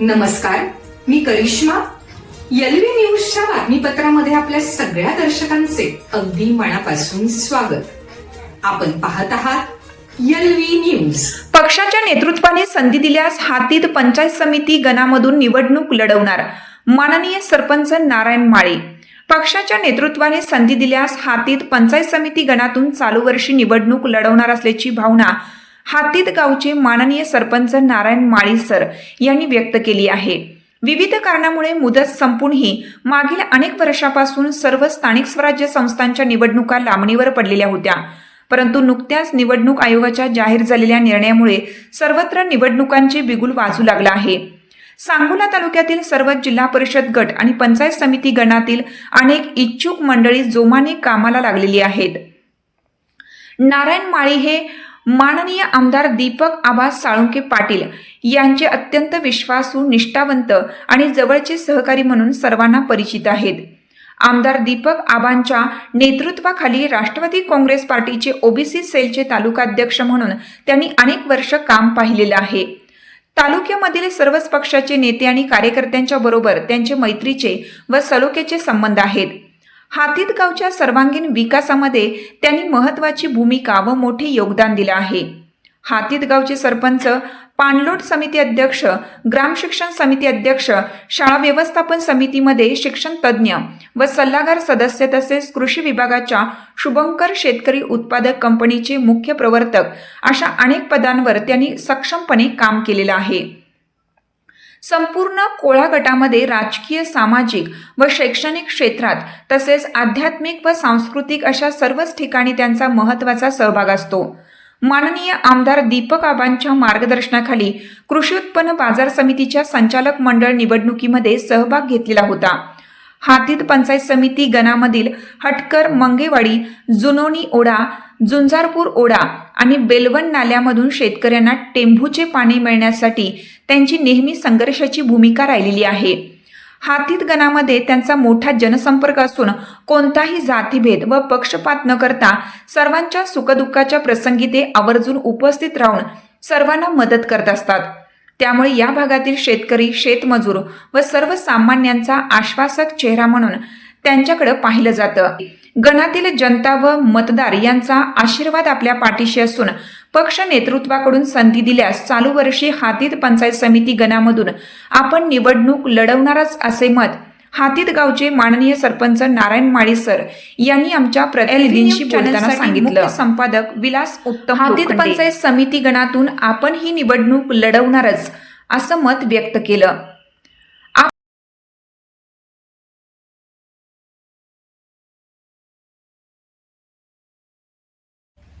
नमस्कार मी करिश्मा. एलव्ही न्यूजच्या बातमीपत्रामध्ये आपल्या सगळ्या दर्शकांचे अगदी मनापासून स्वागत. आपण पाहत आहात एलव्ही न्यूज. पक्षाच्या नेतृत्वाने संधी दिल्यास हातीत पंचायत समिती गणामधून निवडणूक लढवणार माननीय सरपंच नारायण माळे. पक्षाच्या नेतृत्वाने संधी दिल्यास हातीत पंचायत समिती गणातून चालू वर्षी निवडणूक लढवणार असल्याची भावना हातीत गावचे माननीय सरपंच नारायण माळी सर यांनी व्यक्त केली आहे. विविध कारणामुळे मुदत संपूनही मागील अनेक वर्षापासून सर्व स्थानिक स्वराज्य संस्थांच्या निवडणुका लांबणीवर पडलेल्या होत्या. परंतु नुकत्याच निवडणूक आयोगाच्या जाहीर झालेल्या निर्णयामुळे सर्वत्र निवडणुकांचे बिगुल वाजू लागला आहे. सांगोला तालुक्यातील सर्व जिल्हा परिषद गट आणि पंचायत समिती गणातील अनेक इच्छुक मंडळी जोमाने कामाला लागलेली आहेत. नारायण माळी हे माननीय आमदार दीपक आबा साळुंके पाटील यांचे अत्यंत विश्वासू निष्ठावंत आणि जवळचे सहकारी म्हणून सर्वांना परिचित आहेत. आमदार दीपक आबांच्या नेतृत्वाखाली राष्ट्रवादी काँग्रेस पार्टीचे ओबीसी सेलचे तालुकाध्यक्ष म्हणून त्यांनी अनेक वर्ष काम पाहिलेलं आहे. तालुक्यामधील सर्वच पक्षाचे नेते आणि कार्यकर्त्यांच्या बरोबर त्यांचे मैत्रीचे व सलोख्याचे संबंध आहेत. हातीत गावच्या सर्वांगीण विकासामध्ये त्यांनी महत्वाची भूमिका व मोठे योगदान दिलं आहे. हातीत गावचे सरपंच पाणलोट समिती अध्यक्ष ग्राम शिक्षण समिती अध्यक्ष शाळा व्यवस्थापन समितीमध्ये शिक्षण तज्ज्ञ व सल्लागार सदस्य तसेच कृषी विभागाच्या शुभंकर शेतकरी उत्पादक कंपनीचे मुख्य प्रवर्तक अशा अनेक पदांवर त्यांनी सक्षमपणे काम केलेलं आहे. संपूर्ण कोळा गटामध्ये राजकीय सामाजिक व शैक्षणिक क्षेत्रात तसेच आध्यात्मिक व सांस्कृतिक अशा सर्वच ठिकाणी त्यांचा महत्त्वाचा सहभाग असतो. माननीय आमदार दीपक आबांच्या मार्गदर्शनाखाली कृषी उत्पन्न बाजार समितीच्या संचालक मंडळ निवडणुकीमध्ये सहभाग घेतलेला होता. हातीत पंचायत समिती गणामधील हटकर मंगेवाडी जुनोनी ओढा जुंजारपूर ओढा आणि बेलवण नाल्यामधून शेतकऱ्यांना टेंभूचे पाणी मिळण्यासाठी त्यांची नेहमी संघर्षाची भूमिका राहिलेली आहे. हातीत गणामध्ये त्यांचा मोठा जनसंपर्क असून कोणताही जातीभेद व पक्षपात न करता सर्वांच्या सुखदुःखाच्या प्रसंगी ते आवर्जून उपस्थित राहून सर्वांना मदत करत असतात. त्यामुळे या भागातील शेतकरी शेतमजूर व सर्वसामान्यांचा आश्वासक चेहरा म्हणून त्यांच्याकडे पाहिलं जातं. गणातील जनता व मतदार यांचा आशीर्वाद आपल्या पाठीशी असून पक्ष नेतृत्वाकडून संधी दिल्यास चालू वर्षी हातीत पंचायत समिती गणामधून आपण निवडणूक लढवणारच असे मत हातीत गावचे माननीय सरपंच नारायण माळी सर यांनी आमच्या प्रतिनिधींशी बोलताना सांगितलं. संपादक विलास उत्तम हातीत पंचायत समिती गणातून आपण ही निवडणूक लढवणारच असं मत व्यक्त केलं.